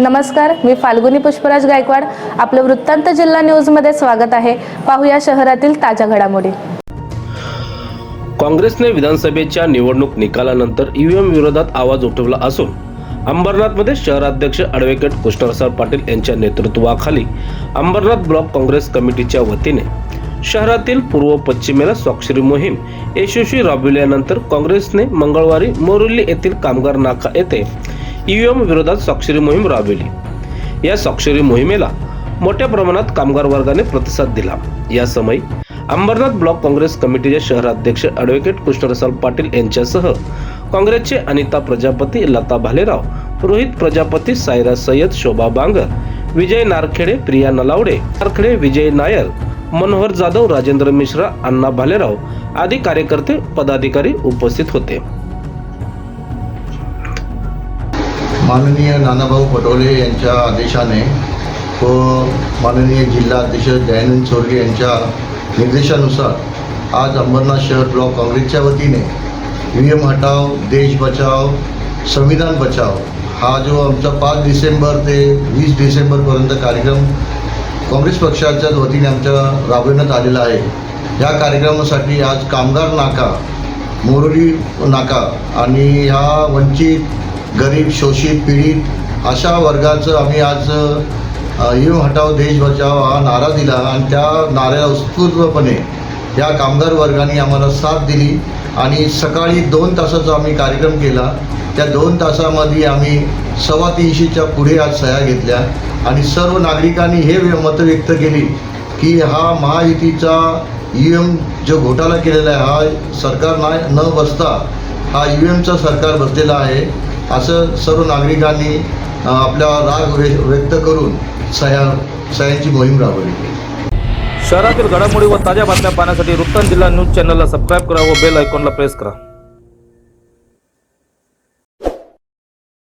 नमस्कार मी फाल्गुनी पुष्पराज गायकवाड. आपलं वृत्तांत जिल्हा न्यूजमध्ये स्वागत आहे. पाहूया शहरातील ताज्या घडामोडी. काँग्रेसने विधानसभेच्या निवडणूक निकालानंतर ईव्हीएम विरोधात आवाज उठवला असून अंबरनाथमध्ये शहराध्यक्ष ॲडव्होकेट कृष्णप्रसाद पाटील यांच्या नेतृत्वाखाली अंबरनाथ ब्लॉक काँग्रेस कमिटीच्या वतीने शहरातील पूर्व पश्चिमेला स्वाक्षरी मोहीम यशस्वी राबविल्यानंतर काँग्रेसने मंगळवारी मोरुल्ली येथील कामगार नाका येथे ईव्हीएम विरोधात स्वाक्षरी मोहीम राबविली. या स्वाक्षरी मोहिमेला मोठ्या प्रमाणात कामगार वर्गाने प्रतिसाद दिला. या समयी अंबरनाथ ब्लॉक काँग्रेस कमिटीचे शहराध्यक्ष ॲडव्होकेट कृष्णरसाल पाटील यांच्यासह काँग्रेसचे अनिता प्रजापती लता भालेराव रोहित प्रजापती सायरा सय्यद शोभा बांगर विजय नारखेडे प्रिया नलावडे नारखेडे विजय नायर मनोहर जाधव राजेंद्र मिश्रा अण्णा भालेराव आदी कार्यकर्ते पदाधिकारी उपस्थित होते. माननीय नानाभाऊ पटोले यांच्या आदेशाने व माननीय जिल्हाध्यक्ष दयानंद चोरगे यांच्या निर्देशानुसार आज अंबरनाथ शहर ब्लॉक काँग्रेसच्या वतीने व्ही एम हटाव देश बचाव संविधान बचाव हा जो आमचा पाच डिसेंबर ते वीस डिसेंबरपर्यंत कार्यक्रम काँग्रेस पक्षाच्या वतीने आमच्या राबविण्यात आलेला आहे. या कार्यक्रमासाठी आज कामगार नाका मोरोली नाका आणि ह्या वंचित गरीब शोषित पीडित अशा वर्गाचं आम्ही आज यू हटाव देश बचाव हा नारा दिला आणि त्या नाऱ्याला उत्स्फूर्तपणे या कामगार वर्गाने आम्हाला साथ दिली आणि सकाळी दोन तासाचा आम्ही कार्यक्रम केला. त्या दोन तासामध्ये आम्ही सव्वा तीनशेच्या पुढे आज सह्या घेतल्या आणि सर्व नागरिकांनी हे मतं व्यक्त केली की हा महायुतीचा यू एम जो घोटाळा केलेला आहे हा सरकार नाही न बसता हा यू एमचा सरकार बसलेला आहे. असं सर्व नागरिकांनी आपला राग व्यक्त करून सह्या सह्यांची मोहीम राबवली. शहरातील घडामोडी व ताज्या बातम्या पाहण्यासाठी वृत्तांत जिल्हा न्यूज चॅनलला सबस्क्राईब करा व बेल आयकॉनला प्रेस करा.